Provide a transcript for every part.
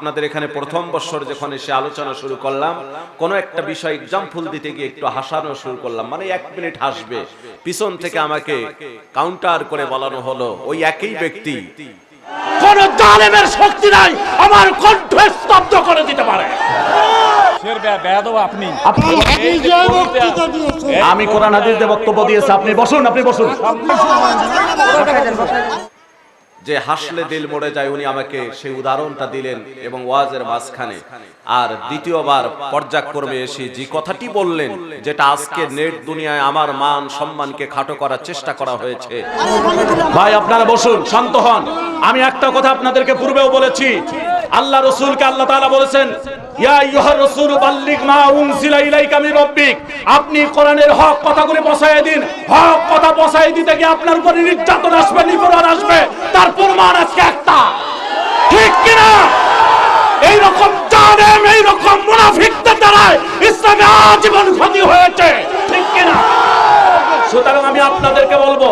আপনাদের এখানে প্রথম বছর যখন এসে আলোচনা শুরু করলাম কোন একটা বিষয় এক্সাম্পল দিতে গিয়ে একটু হাসানো শুরু করলাম মানে এক মিনিট হাসবে। পিছন থেকে আমাকে কাউন্টার করে বলানো হলো ওই একই ব্যক্তি। কোন জালেমের শক্তি নাই আমার কণ্ঠ স্তব্ধ করে দিতে পারে। আমি কোরআন হাদিস দিয়ে বক্তব্য দিয়েছি আপনি বসুন। আপনি বসুন। যে হাসলে দিল মরে যায় উনি আমাকে সেই উদাহরণটা দিলেন এবং ওয়াজের মাঝখানে। আর দ্বিতীয়বার পর্যায়ক্রমে এসে যে কথাটি বললেন, যেটা আজকে নেট দুনিয়ায় আমার মান সম্মানকে খাটো করার চেষ্টা করা হয়েছে। ভাই, আপনারা বসুন, শান্ত হন। আমি একটা কথা আপনাদেরকে পূর্বেও বলেছি। আল্লাহ রসুলকে আল্লাহ তাআলা বলেছেন আপনি কোরআনের হক কথাগুলি পৌঁছায় দিন। হক কথা বসাই দিতে গিয়ে আপনার উপরে নির্যাতন আসবে, নিপীড়ন আসবে। তার প্রমাণ আজকে একটা। ঠিক কিনা? এই রকম জালেম এই রকম মুনাফিকদের দ্বারা ইসলামে আজীবন ক্ষতি হয়েছে। ঠিক কিনা? সুতরাং আমি আপনাদেরকে বলব,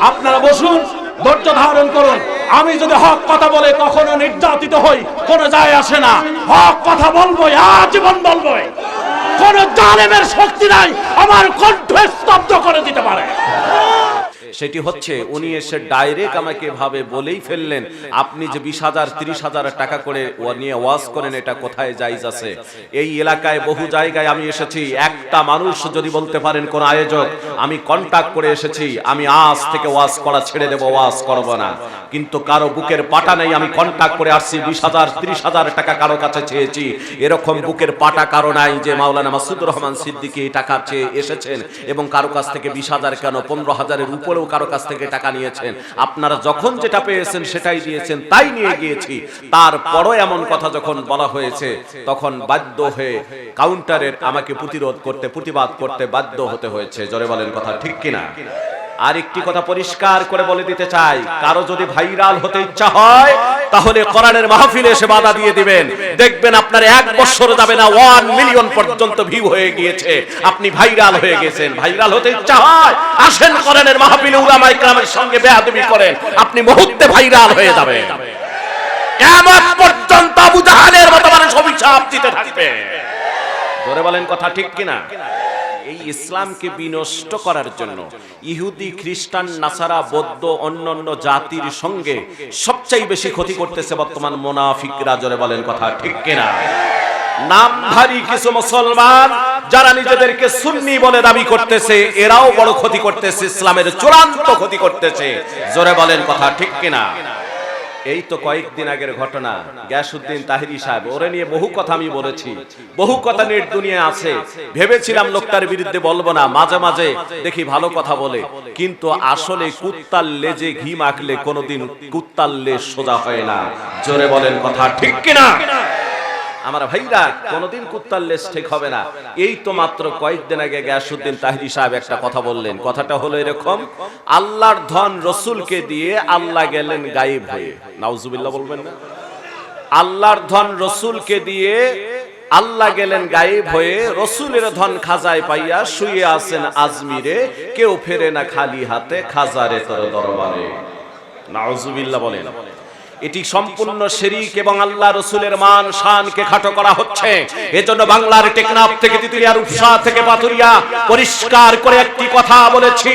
আপনারা বসুন, ধৈর্য ধারণ করুন। আমি যদি হক কথা বলে কখনো নির্যাতিত হই, কোনো যায় আসে না। হক কথা বলব আজীবন বলব কোন জালেমের শক্তি নাই, আমার স্তব্ধ করে দিতে পারে সেটি হচ্ছে উনি এসে ডাইরেক্ট আমাকে ভাবে বলেই ফেললেন আপনি যে বিশ হাজার তিরিশ হাজার টাকা করে ও নিয়ে ওয়াজ করেন এটা কোথায় জায়জ আছে? এই এলাকায় বহু জায়গায় আমি এসেছি একটা মানুষ যদি বলতে পারেন কোন আয়োজক আমি কন্ট্যাক্ট করে এসেছি আমি আজ থেকে ওয়াজ করা ছেড়ে দেবো ওয়াজ করব না। কিন্তু কারও বুকের পাটা নেই আমি কন্ট্যাক্ট করে আসছি বিশ হাজার তিরিশ হাজার টাকা কারও কাছে চেয়েছি এরকম বুকের পাটা কারও নাই যে মাওলানা মাসুদুর রহমান সিদ্দিকী এই টাকা চেয়ে এসেছেন এবং কারও কাছ থেকে বিশ হাজার কেন পনেরো হাজারের উপরেও কারও কাছ থেকে টাকা নিয়েছেন, আপনারা যখন যেটা পেয়েছেন সেটাই দিয়েছেন, তাই নিয়ে গিয়েছি। তারপরও এমন কথা যখন বলা হয়েছে, তখন বাধ্য হয়ে কাউন্টারের আমাকে প্রতিরোধ করতে, প্রতিবাদ করতে বাধ্য হতে হয়েছে। জোরে বলেন কথা ঠিক কিনা? আর একটি কথা পরিষ্কার করে বলে দিতে চাই। কারও যদি ভাইরাল হতে ইচ্ছা হয়, তাহলে কোরআনের মাহফিলে এসে বাধা দিয়ে দিবেন। দেখবেন আপনার এক বছর যাবে না ওয়ান মিলিয়ন পর্যন্ত ভিউ হয়ে গিয়েছে। আপনি ভাইরাল হয়ে গেছেন। ভাইরাল হতে ইচ্ছা হয়, আসেন কোরআনের মাহফিলে উলামা ইকরামের সঙ্গে বেয়াদবি করেন। আপনি মুহূর্তে ভাইরাল হয়ে যাবেন। কিয়ামত পর্যন্ত আবু জাহালের মতো মানুষ অভিশাপ দিতে থাকবে। ধরে বলেন কথা ঠিক কিনা? এই ইসলামকে বিনষ্ট করার জন্য ইহুদি, খ্রিস্টান, নাসারা, বৌদ্ধ, অন্যান্য জাতির সঙ্গে সবচেয়ে বেশি ক্ষতি করতেছে বর্তমান মোনাফিকরা, জোরে বলেন কথা ঠিক কিনা? নামধারী কিছু মুসলমান যারা নিজেদেরকে সুন্নি বলে দাবি করতেছে, এরাও বড় ক্ষতি করতেছে, ইসলামের চূড়ান্ত ক্ষতি করতেছে, জোরে বলেন কথা ঠিক কিনা? এই তো কয়েকদিন আগের ঘটনা। গ্যাসউদ্দিন তাহিরি সাহেব, ওরে নিয়ে বহু কথা আমি বলেছি। বহু কথা নেট দুনিয়া আছে। ভেবেছিলাম লোকটার বিরুদ্ধে বলব না, মাঝে মাঝে দেখি ভালো কথা বলে। কিন্তু আসলে কুত্তার লেজে ঘি মাখলে কোনোদিন কুত্তার লেজ সোজা হয় না। জোরে বলেন কথা ঠিক কিনা? আমার ভাইরা, কোনোদিন কুত্তার লেজ ঠিক হবে না। এই তো মাত্র কয়েকদিন আগে গ্যাসউদ্দিন তাহিরি সাহেব একটা কথা বললেন। কথাটা হলো এরকম, আল্লাহর ধন রসুলকে দিয়ে আল্লাহ গেলেন গায়েব হয়ে। নাউজুবিল্লাহ বলবেন না। আল্লাহর ধন রসুলকে দিয়ে আল্লাহ গেলেন গায়েব হয়ে, রসুলের ধন খাজায় পাইয়া শুয়ে আছেন আজমিরে, কেউ ফেরে না খালি হাতে, খাজারে তোর দরবারে। নাউজুবিল্লাহ বলেন। এটি সম্পূর্ণ শেরিক এবং আল্লাহ রসুলের মান, শানকে খাটো করা হচ্ছে। এজন্য বাংলার টেকনাফ থেকে তিতুলিয়ার উপসা থেকে পাতুরিয়া পরিষ্কার করে একটি কথা বলেছি।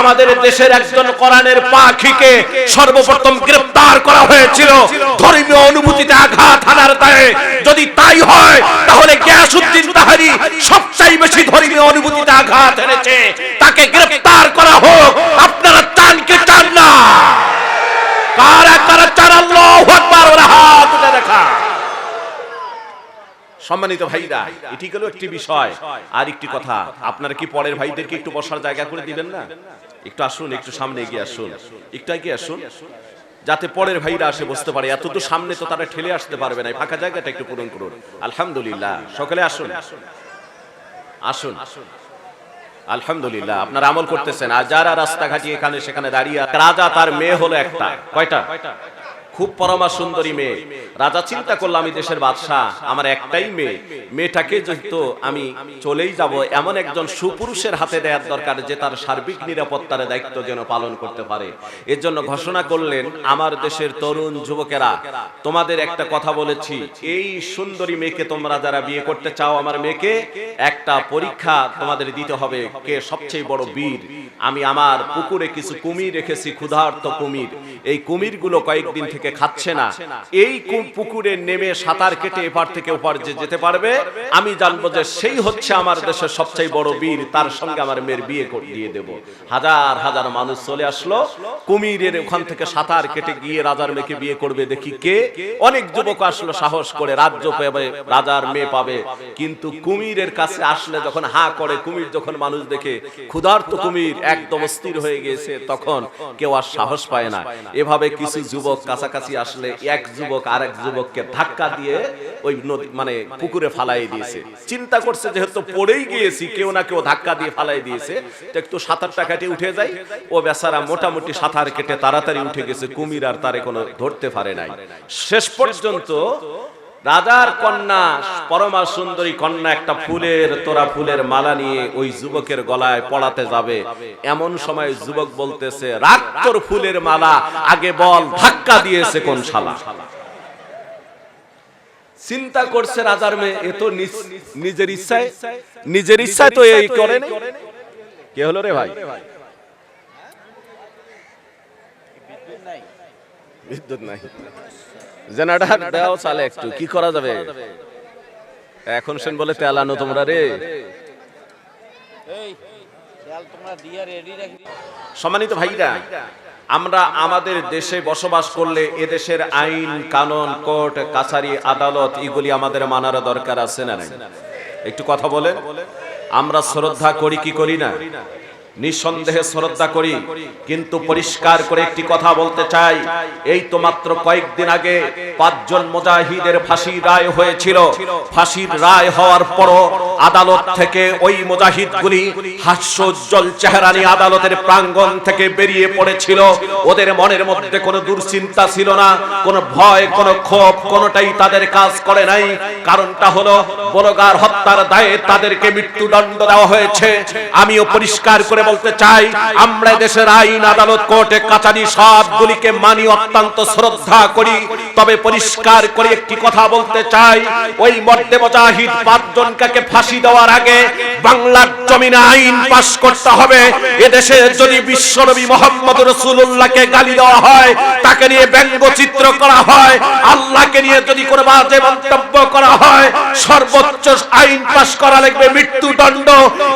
আমাদের দেশের একজন কোরআনের পাখিকে সর্বপ্রথম গ্রেফতার করা হয়েছিল। ধর্মীয় অনুভূতিতে আঘাত হানার দায়ে। যদি তাই হয়, তাহলে গিয়াসউদ্দিন তাহারি সবচেয়ে বেশি ধর্মীয় অনুভূতিতে আঘাত এনেছে তাকে গ্রেফতার করা হোক আপনারা চান কি চান না কারা কারা চার আল্লাহু আকবার ওরা হাত উঠে দেখা সম্মানিত ভাইরা এটি হলো একটি বিষয়। আর একটি কথা। আপনারা কি পরের ভাইদেরকে একটু বসার জায়গা করে দিবেন না? একটু আসুন একটু সামনে এগিয়ে আসুন। একটু এগিয়ে আসুন। যাতে পরের ভাইরা আসে বসতে পারে। এত তো সামনে তো তারা ঠেলে আসতে পারবে না। ফাঁকা জায়গাটা একটু পূরণ করুন। আলহামদুলিল্লাহ। সকলে আসুন। আসুন। আলহামদুলিল্লাহ। আপনারা আমল করতেছেন। আর যারা রাস্তাঘাটি এখানে সেখানে দাঁড়িয়ে রাজা তার মেয়ে হলো একটা। কয়টা? খুব পরমা সুন্দরী মেয়ে। রাজা চিন্তা করল, আমি দেশের বাদশাহ, আমার একটাই মেয়ে। মেয়েটাকে যেহেতু আমি চলেই যাব, এমন একজন সুপুরুষের হাতে দেওয়ার দরকার যে তার সার্বিক নিরাপত্তার দায়িত্ব যেন পালন করতে পারে। এর জন্য ঘোষণা করলেন, আমার দেশের তরুণ যুবকেরা, তোমাদের একটা কথা বলেছি। এই সুন্দরী মেয়েকে তোমরা যারা বিয়ে করতে চাও, আমার মেয়েকে একটা পরীক্ষা তোমাদের দিতে হবে, কে সবচেয়ে বড় বীর। আমি আমার পুকুরে কিছু কুমির রেখেছি, ক্ষুধার্ত কুমির। এই কুমিরগুলো কয়েকদিন থেকে খাচ্ছে না। এই পুকুরে নেমে সাঁতার কেটে এপার থেকে ওপার যে যেতে পারবে আমি জানব যে সেই হচ্ছে আমার দেশের সবচেয়ে বড় বীর তার সঙ্গে আমার মেয়ের বিয়ে করে দিয়ে দেব। হাজার হাজার মানুষ চলে আসলো কুমিরের ওখান থেকে সাঁতার কেটে গিয়ে রাজার মেয়েকে বিয়ে করবে। দেখি কে? অনেক যুবক আসলো সাহস করে রাজ্য পাবে রাজার মেয়ে পাবে। কিন্তু কুমিরের কাছে আসলে যখন হা করে কুমির যখন মানুষ দেখে ক্ষুধার্ত কুমির একদম স্থির হয়ে গেছে তখন কেউ আর সাহস পায় না এভাবে কিছু যুবক কাছাকাছি আসলে এক যুবক আর এক যুবককে ধাক্কা দিয়ে ওই নদী মানে পুকুরে ফালাই দিয়েছে। চিন্তা করছে যেহেতু পড়েই গিয়েছি, কেউ না কেউ ধাক্কা দিয়ে ফালাই দিয়েছে। তো একটু সাঁতারটা কেটে উঠে যায়। ও বেচারা মোটামুটি সাঁতার কেটে তাড়াতাড়ি উঠে গেছে। কুমির আর তারে কোনো ধরতে পারে নাই। শেষ পর্যন্ত রাজার কন্যা, পরমা সুন্দরী কন্যা একটা ফুলের তোরা ফুলের মালা নিয়ে ওই যুবকের গলায় পড়াতে যাবে। এমন সময় যুবক বলতেছে, রাগ তোর ফুলের মালা, আগে বল, ধাক্কা দিয়েছে কোন শালা? চিন্তা করছে রাজার মেয়ে, এ তো নিজের ইচ্ছায় নিজের ইচ্ছায় তো এই করে কে হলো রে ভাই? বিদ্যুৎ নাই। বিদ্যুৎ নাই। জেনারেটর দাও চালে একটু কি করা যাবে? এখন সেন বলে তেলানো তোমরা রে। সম্মানিত ভাইরা আমরা আমাদের দেশে বসবাস করলে এদেশের আইন কানুন কোর্ট কাছারি আদালত এগুলি আমাদের মানার দরকার আছে না একটু কথা বলেন। আমরা শ্রদ্ধা করি কি করি না? নিঃসন্দেহে শ্রদ্ধা করি, কিন্তু পরিষ্কার করে একটি কথা বলতে চাই। এই তো মাত্র কয়েকদিন আগে পাঁচজন মুজাহিদের ফাঁসির রায় হয়েছিল। ফাঁসির রায় হওয়ার পরও আদালত থেকে ওই মুজাহিদগুলি হাস্যোজ্জ্বল চেহারা নিয়ে আদালতের প্রাঙ্গণ থেকে বেরিয়ে পড়েছিল। ওদের মনের মধ্যে কোনো দুশ্চিন্তা ছিল না, কোনো ভয়, কোনো ক্ষোভ, কোনোটাই তাদের কাজ করে নাই। কারণটা হলো, বলগার হত্যার দায়ে তাদেরকে মৃত্যুদণ্ড দেওয়া হয়েছে। আমিও পরিষ্কার করে বলতে চাই, আমরা দেশের আইন, আদালত, কোর্টে কাছারি সবগুলিকে মানি অত্যন্ত শ্রদ্ধা করি। তবে পরিষ্কার করে একটি কথা বলতে চাই, ওই মর্দে মুজাহিদ পাঁচজনকে ফাঁসি দেওয়ার আগে বাংলার জমিনে আইন পাশ করতে হবে। এদেশে যদি বিশ্বনবী মোহাম্মদ রসুল্লাহকে গালি দেওয়া হয়, তাকে নিয়ে ব্যঙ্গচিত্র করা হয়, আল্লাহকে নিয়ে যদি কোনো বাজে মন্তব্য করা হয়, সর্বোচ্চ আইন পাশ করা লাগবে মৃত্যুদণ্ড।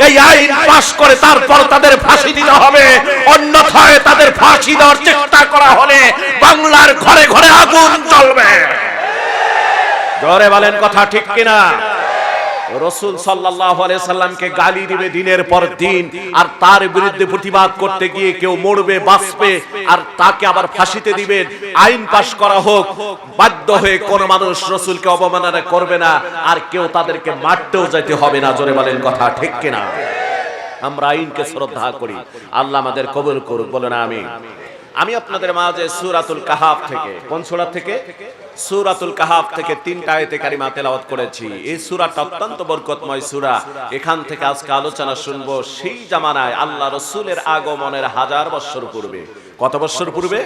এই আইন পাশ করে তারপর তাদের ফাঁসি দিতে হবে। অন্যথায় তাদের ফাঁসি দেওয়ার চেষ্টা করা হলে বাংলার ঘরে ঘরে আগুন জ্বলবে। জোরে বলেন কথা ঠিক কিনা? রসুল সাল্লামকে গালি দিবে দিনের পর দিন, আর তার বিরুদ্ধে প্রতিবাদ করতে গিয়ে কেউ মরবে, বাঁচবে, আর তাকে আবার ফাঁসিতে দিবেন। আইন পাশ করা হোক, বাধ্য হয়ে কোন মানুষ রসুলকে অবমাননা করবে না, আর কেউ তাদেরকে মারতেও যেতে হবে না। জোরে বলেন কথা ঠিক কিনা? আমরা আইনকে শ্রদ্ধা করি। আল্লাহ আমাদের কবুল করুক, বলেন আমি আমি আপনাদের মাঝে সুরাতুল কাহাব থেকে, কোন সূরা থেকে? সুরাতুল কাহাব থেকে তিনটা আয়াতে কারিমা তেলাওয়াত করেছি। এই সূরাটা অত্যন্ত বরকতময় সুরা। এখান থেকে আজকে আলোচনা শুনব সেই জামানায় আল্লাহ রসূলের আগমনের হাজার বছর পূর্বে। কত বছর পূর্বে?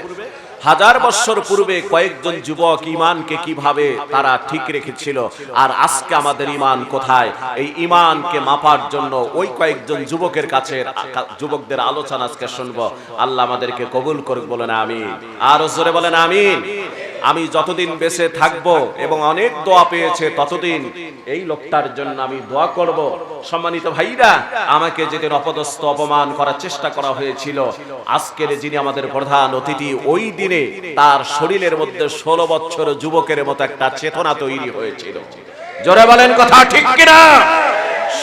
হাজার বছর পূর্বে কয়েকজন যুবক ইমানকে কীভাবে তারা ঠিক রেখেছিল? আর আজকে আমাদের ইমান কোথায়? এই ইমানকে মাপার জন্য ওই কয়েকজন যুবকের কাছে, যুবকদের আলোচনা আজকে শুনব। আল্লাহ আমাদেরকে কবুল করুক, বলেন আমিন। আর জোরে বলেন আমিন। আমি যতদিন বেঁচে থাকব এবং অনেক দোয়া পেয়েছে ততদিন এই লোকটার জন্য আমি দোয়া করব। সম্মানিত ভাইরা, আমাকে যেদিন অপদস্থ অপমান করার চেষ্টা করা হয়েছিল, আজকের যিনি আমাদের প্রধান অতিথি, ওই দিনে তার শরীরের মধ্যে ষোলো বছর যুবকের মতো একটা চেতনা তৈরি হয়েছিল। জোরে বলেন কথা ঠিক কিনা?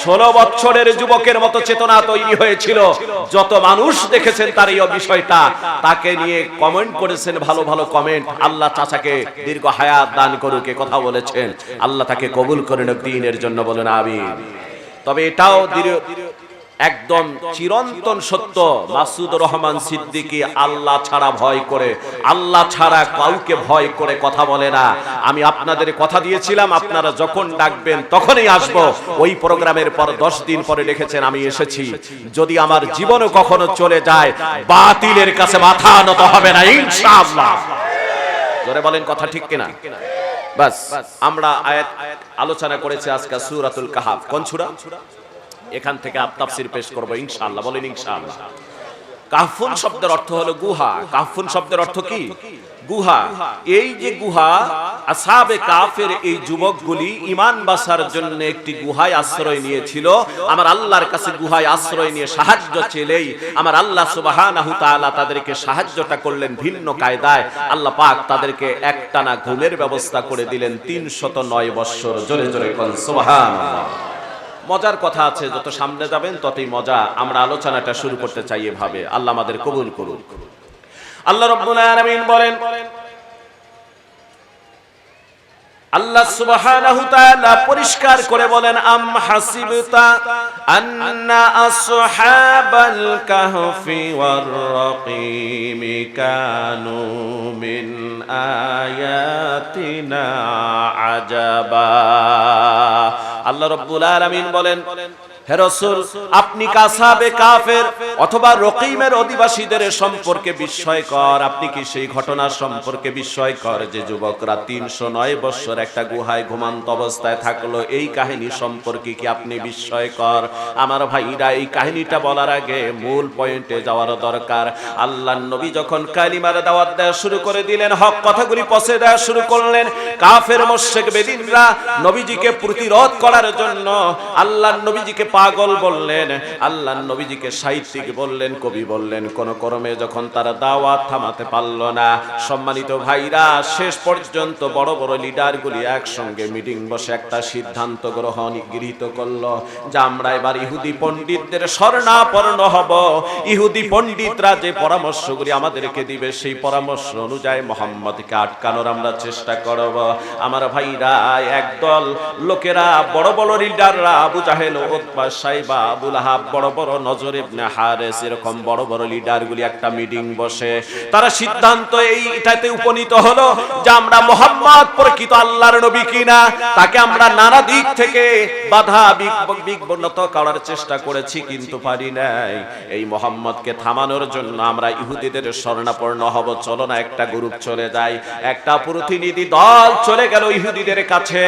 ষোলো বছরের যুবকের মতো চেতনা তৈরি হয়েছিল। যত মানুষ দেখেছেন তার এই বিষয়টা তাকে নিয়ে কমেন্ট করেছেন, ভালো ভালো কমেন্ট আল্লাহ চাচাকে দীর্ঘ হায়াত দান করুকে কথা বলেছেন। আল্লাহ তাকে কবুল করে নিক, দিনের জন্য বলেন আমি তবে এটাও একদম চিরন্তন সত্য। মাসুদ রহমান সিদ্দিকী আল্লাহ ছাড়া ভয় করে, আল্লাহ ছাড়া কাউকে ভয় করে কথা বলে না। আমি আপনাদের কথা দিয়েছিলাম, আপনারা যখন ডাকবেন তখনই আসব। ওই প্রোগ্রামের পর দশ দিন পরে লিখেছেন আমি এসেছি। যদি আমার জীবনও কখনো চলে যায়, বাতিলের কাছে মাথা নত হবে না, ইনশাআল্লাহ। জোরে বলেন কথা ঠিক কিনা? বাস, আমরা আয়াত আলোচনা করেছি আজকে সূরাতুল কাহাফ। কোন সূরা? এখান থেকে আপ পেশ করব ইনশাআল্লাহ। বলেন ইনশাআল্লাহ। কাহফুন শব্দের অর্থ হলো গুহা। কাহফুন শব্দের অর্থ কি? গুহা। এই যে গুহা, আসাবে কাফের এই যুবকগুলি ইমান বাসার জন্য একটি গুহায় আশ্রয় নিয়েছিল। আমার আল্লাহর কাছে গুহায় আশ্রয় নিয়ে সাহায্য চেলেই আমার আল্লাহ সুবহানাহু তাআলা তাদেরকে সাহায্যটা করলেন ভিন্ন কায়দায়। আল্লাহ পাক তাদেরকে একটানা ঘুমের ব্যবস্থা করে দিলেন 309 বৎসর। জোরে জোরে কোন, সুবহানাল্লাহ। মজার কথা আছে, যত সামনে যাবেন ততই মজা। আমরা আলোচনাটা শুরু করতে চাই এভাবে। আল্লাহ আমাদের কবুল করুন আল্লাহ রব্বুল আলামিন বলেন আল্লাহ সুবহানাহু তাআলা পরিষ্কার করে বলেন, আম হাসিবতা আন্না আসহাবাল কাহফি ওয়ার রাকিম কানু মিন আয়াতিনা আজাবা। আল্লাহ রাব্বুল আলামিন বলেন হে আপনি কাসাবে কাফের অথবা রকিমের অধিবাসীদের সম্পর্কে বিস্ময়কর? আপনি কি সেই ঘটনা সম্পর্কে বিস্ময়কর যে যুবকরা তিনশো নয় বৎসর একটা গুহায় ঘুমান্ত অবস্থায় থাকল? এই কাহিনী সম্পর্কে কি আপনি বিস্ময়কর? আমার ভাইরা, এই কাহিনীটা বলার আগে মূল পয়েন্টে যাওয়ার দরকার। আল্লাহ নবী যখন কালিমার দাওয়াত দেওয়া শুরু করে দিলেন, হক কথাগুলি পচে দেওয়া শুরু করলেন, কাফের মোশেক বেদিনরা নবীজিকে প্রতিরোধ করার জন্য আল্লাহ নবীজিকে পাগল বললেন আল্লাহ নবীজিকে সাহিত্যিক বললেন, কবি বললেন, কোন কর্মে যখন তারা দাওয়াত থামাতে পারল না, সম্মানিত ভাইরা, শেষ পর্যন্ত বড় বড় লিডারগুলি একসঙ্গে মিটিং বসে একটা সিদ্ধান্ত গ্রহণ গৃহীত করল, যে আমরা এবার ইহুদি পণ্ডিতদের স্বর্ণাপন্ন হব। ইহুদি পণ্ডিতরা যে পরামর্শগুলি আমাদেরকে দিবে, সেই পরামর্শ অনুযায়ী মোহাম্মদকে আটকানোর আমরা চেষ্টা করব। আমার ভাইরা, একদল লোকেরা, বড় বড় লিডাররা, আবু জাহেল সাইবা আবুল বড় বড় নজর ইবনে হারেস, এরকম বড় বড় লিডারগুলি একটা মিটিং বসে। তারা সিদ্ধান্ত উপনীত হলো যে আমরা মোহাম্মদ প্রকৃত আল্লাহর নবী কিনা, তাকে আমরা নানা দিক থেকে বাধা করার চেষ্টা করেছি, কিন্তু পারি নাই। এই মোহাম্মদকে থামানোর জন্য আমরা ইহুদিদের স্বর্ণাপন্ন হব, চলো না একটা গ্রুপ চলে যায় একটা প্রতিনিধি দল চলে গেল ইহুদিদের কাছে,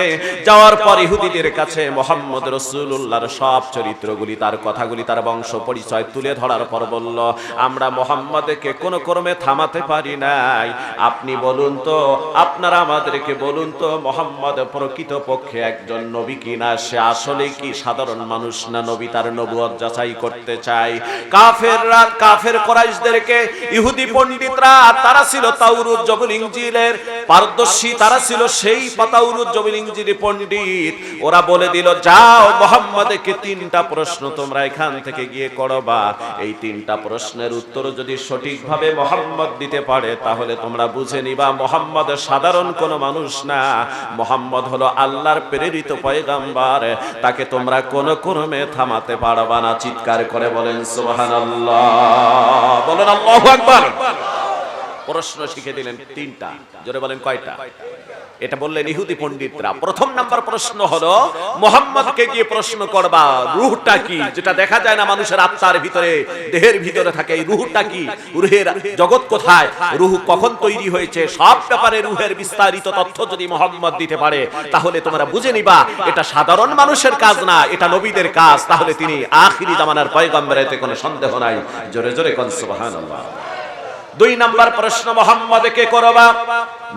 যাওয়ার পর ইহুদিদের কাছে মোহাম্মদ রসুল্লাহর সব চরিত্রগুলি, তার কথাগুলি, তার বংশ পরিচয় তুলে ধরার পর বলল, আমরা মোহাম্মদকে কোনো ক্রমে থামাতে পারি নাই। আপনি বলুন তো, আপনারা আমাদেরকে বলুন তো, মোহাম্মদ প্রকৃত পক্ষে একজন নবী কিনা? সে আসলে কি সাধারণ মানুষ না নবী? তার নবুয়ত যাচাই করতে চায় কাফেররা, কাফের কোরাইশদেরকে, ইহুদি পণ্ডিতরা, তারা ছিল তাওরুদ জবুল ইঞ্জিলের পারদর্শী, তারা ছিল সেই পাতাউরুদ জবুল ইঞ্জিলি পণ্ডিত। ওরা বলে দিল, যাও মোহাম্মদকে তিনটা প্রশ্ন তোমরা এখান থেকে গিয়ে করবা। এই তিনটা প্রশ্নের উত্তর যদি সঠিকভাবে মোহাম্মদ দিতে পারে, তাহলে তোমরা বুঝে নিবা, মোহাম্মদ সাধারণ কোনো মানুষ না। মোহাম্মদ হলো আল্লাহর প্রেরিত পয়গাম্বার। তাকে তোমরা কোনো ক্রমে থামাতে পারবা না। চিৎকার করে বলেন, সুবহানাল্লাহ। বলেন প্রশ্ন শিখে দিলেন তিনটা। জোরে বলেন, কয়টা? এটা বললেন ইহুদি পণ্ডিতরা। প্রথম নাম্বার প্রশ্ন হলো, মোহাম্মদকে গিয়ে প্রশ্ন করবা, রুহটা কি? যেটা দেখা যায় না মানুষের আত্মার ভিতরে, দেহের ভিতরে থাকে, এই রুহটা কি? রুহের জগৎ কোথায়? রুহ কখন তৈরি হয়েছে? সব ব্যাপারে রুহের বিস্তারিত তথ্য যদি মোহাম্মদ দিতে পারে, তাহলে তোমরা বুঝে নিবা, এটা সাধারণ মানুষের কাজ না, এটা নবীদের কাজ। তাহলে তিনি আখিরি জামানার পয়গম্বরাতে কোনো সন্দেহ নাই। জোরে জোরে কোন, সুবহানাল্লাহ। দুই নাম্বার প্রশ্ন মোহাম্মদকে করবা?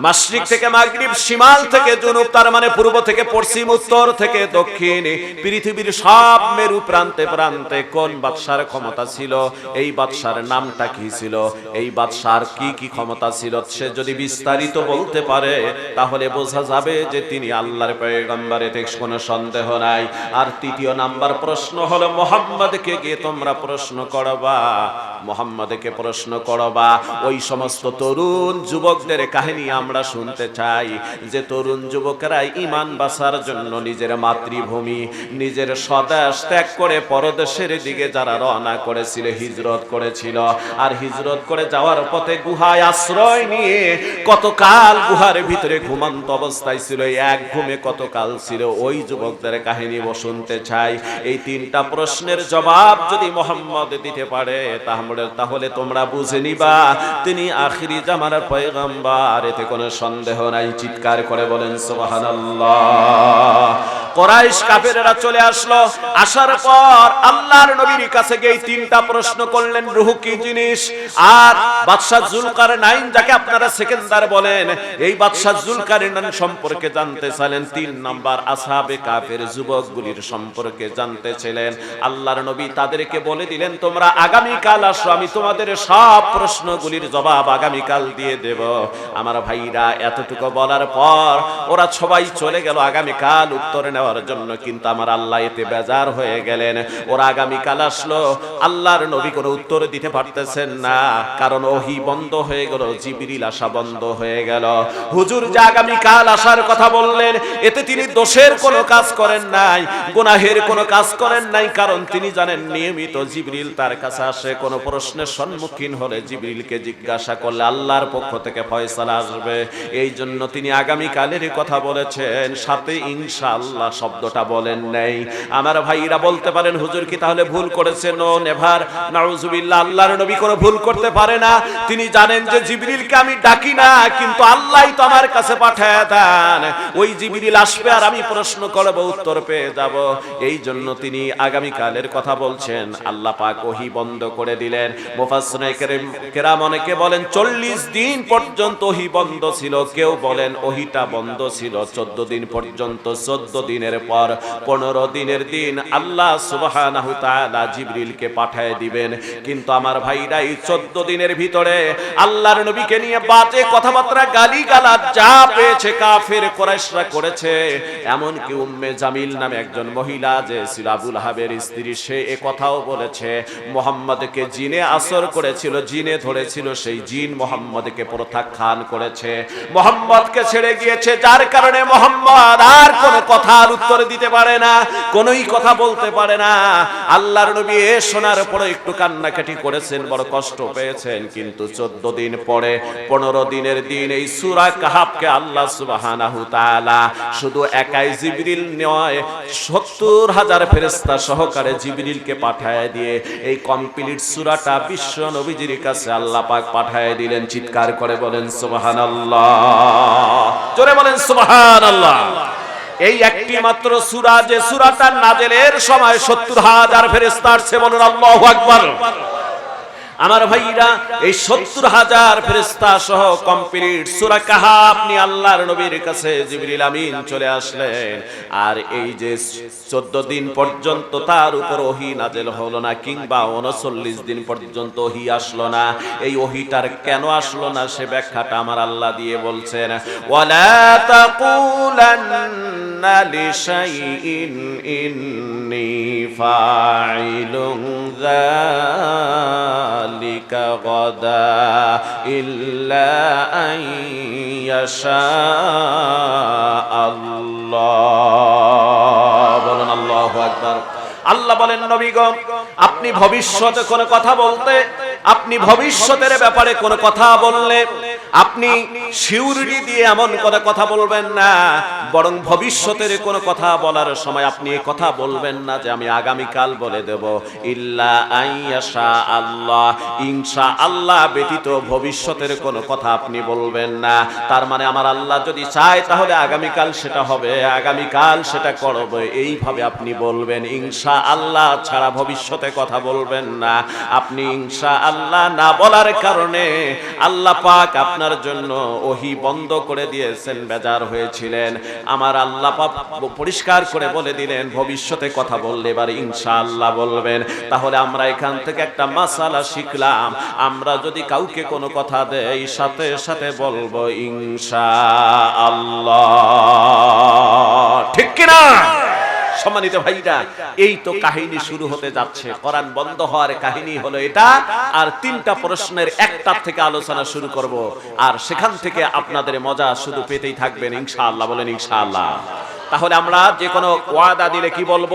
মাশরিক থেকে মাগরিব, শিমাল থেকে জুনুব, তার মানে পূর্ব থেকে পশ্চিম, উত্তর থেকে দক্ষিণ। পৃথিবীর সব মেরু প্রান্তে প্রান্তে কোন বাদশার ক্ষমতা ছিল? এই বাদশার নামটা কি ছিল? এই বাদশার কি কি ক্ষমতা ছিল? সে যদি বিস্তারিত বলতে পারে, তাহলে বোঝা যাবে যে তিনি আল্লাহর পয়গম্বরে কোনো সন্দেহ নাই। আর তৃতীয় নাম্বার প্রশ্ন হলো মোহাম্মদকে গিয়ে তোমরা প্রশ্ন করবা? মোহাম্মদকে প্রশ্ন করবা ওই সমস্ত তরুণ যুবকদের কাহিনী আমরা শুনতে চাই। যে তরুণ যুবকেরা ইমান বাসার জন্য নিজের মাতৃভূমি, নিজের স্বদেশ ত্যাগ করে পরদেশের দিকে যারা রওনা করেছিল, হিজরত করেছিল। আর হিজরত করে যাওয়ার পথে গুহায় আশ্রয় নিয়ে কতকাল গুহার ভিতরে ঘুমন্ত অবস্থায় ছিল, এক ঘুমে কতকাল ছিল, ওই যুবকদের কাহিনী শুনতে চাই। এই তিনটা প্রশ্নের জবাব যদি মোহাম্মদ দিতে পারে, তাহলে তাহলে তোমরা বুঝে নিবা, তিনি আখিরি জামার পয়গম্বর, এতে কোনো সন্দেহ নাই। চিৎকার করে বলেন, সুবহানাল্লাহ। কোরাইশ কাফেরেরা চলে আসলো। আসার পর আল্লাহর নবীর কাছে গিয়ে তিনটা প্রশ্ন করলেন, রুহ কি জিনিস? আর বাদশাহ জুলকার নাইন যাকে আপনারা সেকেন্দার বলেন, এই বাদশাহ জুলকার নাইন সম্পর্কে জানতে চাইলেন। তিন নাম্বার আসাবে কাফের যুবকগুলির সম্পর্কে জানতে ছিলেন আল্লাহর নবী তাদেরকে বলে দিলেন, তোমরা আগামী কাল আসো, আমি তোমাদের সব প্রশ্নগুলির জবাব আগামী কাল দিয়ে দেব। আমার ভাইরা, এতটুকু বলার পর ওরা সবাই চলে গেল আগামী কাল উত্তর নেওয়ার জন্য কিন্তু আমার আল্লাহ এতে বেজার হয়ে গেলেন। ওরা আগামী কাল আসলো। আল্লাহর নবী কোনো উত্তর দিতে পারতেছেন না। কারণ ওহি বন্ধ হয়ে গেল, জিবিরিল আসা বন্ধ হয়ে গেল। হুজুর যে আগামী কাল আসার কথা বললেন, এতে তিনি দোষের কোনো কাজ করেন নাই, গুনাহের কোনো কাজ করেন নাই, কারণ তিনি জানেন নিয়মিত জিবরিল তার কাছে আসে। কোনো প্রশ্নের সম্মুখীন হলে জিবরিলকে জিজ্ঞাসা করলে আল্লাহর পক্ষ থেকে ফয়সালা আসবে। এই জন্য তিনি আগামী কালের কথা বলেছেন, সাথে ইনশাআল্লাহ শব্দটা বলেন নাই। আমার ভাইরা বলতে পারেন, হুজুর কি তাহলে ভুল করেছেন? ও নেভার, নাউজুবিল্লাহ, আল্লাহর নবী কোনো ভুল করতে পারে না। তিনি জানেন যে জিবরিলকে আমি ডাকি না, কিন্তু আল্লাহই তো আমার কাছে পাঠায় দেন। ওই জিবরিল আসবে আর আমি প্রশ্ন করব, উত্তর পেয়ে যাব। এই জন্য তিনি আগামী কালের কথা বলছেন। আল্লাহ পাক ওহি বন্ধ করে দিলেন। মুফাসসিরে কেরাম অনেকে বলেন 40 দিন পর্যন্ত ওহি বন্ধ ছিল। কেউ বলেন, ওহিটা বন্ধ ছিল 14 দিন পর্যন্ত। 14 দিনের পর 15 দিনের দিন আল্লাহ সুবহানাহু জিবরিলকে পাঠায় দিবেন। কিন্তু আমার ভাইরা এই 14 দিনের ভিতরে আল্লাহর নবীকে নিয়ে বাজে কথাবার্তা গালি গালাজ যা পেয়েছে কাফের কোরাইশরা করেছে। এমন কি উম্মে জামিল নামে একজন মহিলা যে আবুল হাবের স্ত্রী, সে এ কথাও বলেছে, মোহাম্মদকে জিনে আসর করেছিল, জিনে ধরেছিল, সেই জিন মোহাম্মদকে প্রত্যাখ্যান করেছে। মোহাম্মদকে ছেড়ে গিয়েছে, যার কারণে মোহাম্মদ আর কোনো কথার উত্তর দিতে পারে না, কোনোই কথা বলতে পারে না। আল্লাহর নবী এ শোনার পরে একটু কান্নাকাটি করেছেন, বড় কষ্ট পেয়েছেন। কিন্তু চোদ্দ দিন পরে, পনেরো দিনের দিন এই সুরা কাহাবকে আল্লাহ তাআলা শুধু একাই জিবরিল নয়, সত্তর হাজার ফেরেস্তা সহকারে জিবরিলকে পাঠায় দিয়ে এই কমপ্লিট সুরাটা বিশ্ব নবীজির কাছে আল্লাহ পাক পাঠায় দিলেন। চিৎকার করে বলেন সুবাহান আল্লাহ জোরে বলেন, সুবহানাল্লাহ। এই একটি মাত্র সুরা যে সুরাটা নাজেলের সময় সত্তর হাজার ফেরেস্তার আসছে বলুন আল্লাহু আকবার। আমার ভাইরা, এই সত্তর হাজার ফেরেস্তা সহ কমপ্লিট সুরা কাহা আপনি আল্লাহর নবীর কাছে জিবরিল আমিন চলে আসলেন। আর এই যে চোদ্দ দিন পর্যন্ত তার উপর ওহি নাজেল হলো না কিংবা উনচল্লিশ দিন পর্যন্ত ওহি আসলো না, এই ওহিটার কেন আসলো না সে ব্যাখ্যাটা আমার আল্লাহ দিয়ে বলছেন। ওয়ালা লিশাইইন ইন্নী ফাইলুন ذلك غدا إلا أن يشاء الله বলুন আল্লাহু আকবার আল্লাহ বলেন নবীগণ আপনি ভবিষ্যতে কোনো কথা বলতে আপনি ভবিষ্যতের ব্যাপারে কোনো কথা বললে আপনি শিউরি দিয়ে এমন করে কথা বলবেন না বরং ভবিষ্যতের কোনো কথা বলার সময় আপনি কথা বলবেন না যে আমি আগামী কাল বলে দেব। ইল্লা আইয়াশা আল্লাহ। ইনশা আল্লাহ ব্যতীত ভবিষ্যতের কোনো কথা আপনি বলবেন না। তার মানে আমার আল্লাহ যদি চায় তাহলে আগামী কাল সেটা হবে আগামী কাল সেটা করবে। এইভাবে আপনি বলবেন। ইনশা আল্লাহ ছাড়া ভবিষ্যতে কথা বলবেন না। আপনি ইনশা আল্লাহ না বলার কারণে আল্লাহ পাক আপনার জন্য ওহি বন্ধ করে দিয়েছেন, বেজার হয়েছিলেন। আমার আল্লাহ পরিষ্কার করে বলে দিলেন, ভবিষ্যতে কথা বললে এবার ইনশা আল্লাহ বলবেন। তাহলে আমরা এখান থেকে একটা মাসালা শিখলাম। আমরা যদি কাউকে কোনো কথা দেই, সাথে সাথে বলব ইনশা আল্লাহ ঠিক কিনা? সম্মানিত ভাইরা, এই তো কাহিনী শুরু হতে যাচ্ছে। কোরআন বন্ধ হওয়ার কাহিনী হলো এটা, আর তিনটা প্রশ্নের একটা থেকে আলোচনা শুরু করব। আর সেখান থেকে আপনাদের মজা শুধু পেতেই থাকবেন, ইনশাআল্লাহ, বলেন ইনশাআল্লাহ। তাহলে আমরা যে কোনো ওয়াদা দিলে কি বলব?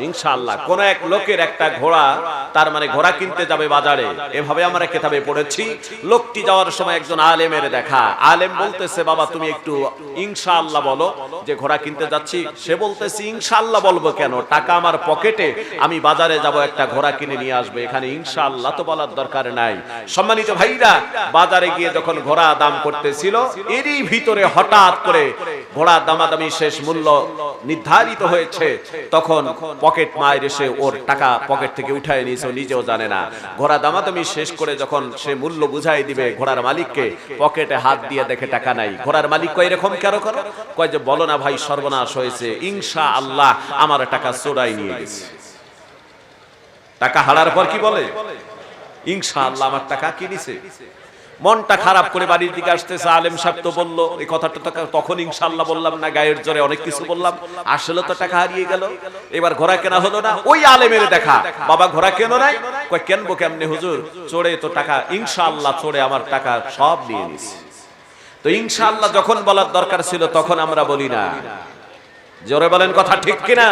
ইনশাআল্লাহ, কোন এক লোকের একটা ঘোড়া, তার মানে ঘোড়া কিনতে যাবে বাজারে। এভাবে আমরা কেতাবে পড়েছি। লোকটি যাওয়ার সময় একজন আলেমের দেখা। আলেম বলতেছে, বাবা, তুমি একটু ইনশাআল্লাহ বলো যে ঘোড়া কিনতে যাচ্ছি। সে বলতেছে, ইনশাআল্লাহ বলব কেন? টাকা আমার পকেটে, আমি বাজারে যাব, একটা ঘোড়া কিনে নিয়ে আসবে। এখানে ইনশাআল্লাহ তো বলার দরকার নাই। সম্মানিত ভাইরা, বাজারে গিয়ে যখন ঘোড়া দাম করতেছিল, এরই ভিতরে হঠাৎ করে ঘোড়া দামাদামি শেষ মূল্য নির্ধারিত হয়েছে। তখন পকেট মায়ের এসে ওর টাকা পকেট থেকে উঠায় নিয়েছে নিজেও জানে না। ঘোড়া দামাদামি শেষ করে যখন সে মূল্য বুঝাই দিবে ঘোড়ার মালিককে পকেটে হাত দিয়ে দেখে টাকা নাই। ঘোড়ার মালিক কয় এরকম কেন করো? কয় যে বলো না ভাই সর্বনাশ হয়েছে। ইনশা আল্লাহ আমার টাকা চোরাই নিয়ে গেছে। টাকা হারার পর কি বলে? ইনশা আল্লাহ আমার টাকা কি নিছে? মনটা খারাপ করে বাড়ির দিকে আসতেছে, আলেম সাহেব তো বলল এই কথাটা তখন ইনশাল্লাহ বললাম না, গায়ের জোরে অনেক কিছু বললাম, আসলে তো টাকা হারিয়ে গেল, এবার ঘোড়া কেনা হলো না, ওই আলেমের দেখা, বাবা ঘোড়া কেন নাই? কেনবো কেমনে হুজুর চড়ে তো টাকা, ইনশাআল্লাহ চড়ে আমার টাকা সব নিয়ে নিছে। তো ইনশাল্লাহ যখন বলার দরকার ছিল, তখন আমরা বলি না। জোরে বলেন কথা ঠিক কিনা?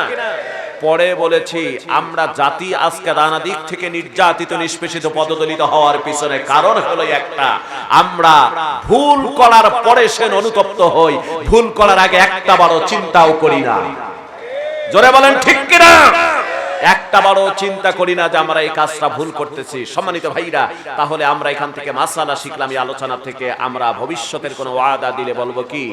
পরে বলেছি, আমরা জাতি আজকে নানা দিক থেকে নির্যাতিত, নিষ্পেষিত, পদদলিত হওয়ার পিছনে কারণ হলো একটা। আমরা ভুল করার পরে সে অনুতপ্ত হই, ভুল করার আগে একটা বড় চিন্তাও করি না। জোরে বলেন, ঠিক কিনা? একটা বড় চিন্তা করি না যে আমরা এই কাজটা ভুল করতেছি। সম্মানিত ভাইরা, তাহলে আমরা এখান থেকে মাসালা শিখলাম এই আলোচনা থেকে। আমরা ভবিষ্যতের কোনো ওয়াদা দিলে বলব কি?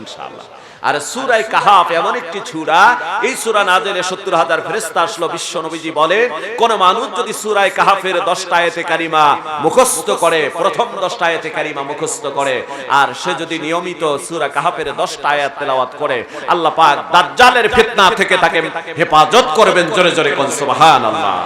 ইনশাআল্লাহ। আর সুরাই কাহাফ এমন একটি সূরা, এই সূরা নাজেলে 70 হাজার ফেরেশতা আসলো, বিশ্ব নবীজি বলে, কোন মানুষ যদি সুরাই কাহাফের 10টা আয়াতে কারিমা মুখস্থ করে, প্রথম 10টা আয়াতে কারিমা মুখস্থ করে, আর সে যদি নিয়মিত সূরা কাহাফের 10টা আয়াত তেলাওয়াত করে, আল্লাহ পাক দাজ্জালের ফিতনা থেকে তাকে হেফাজত করবেন জোরে জোরে কোন সুবহানাল্লাহ।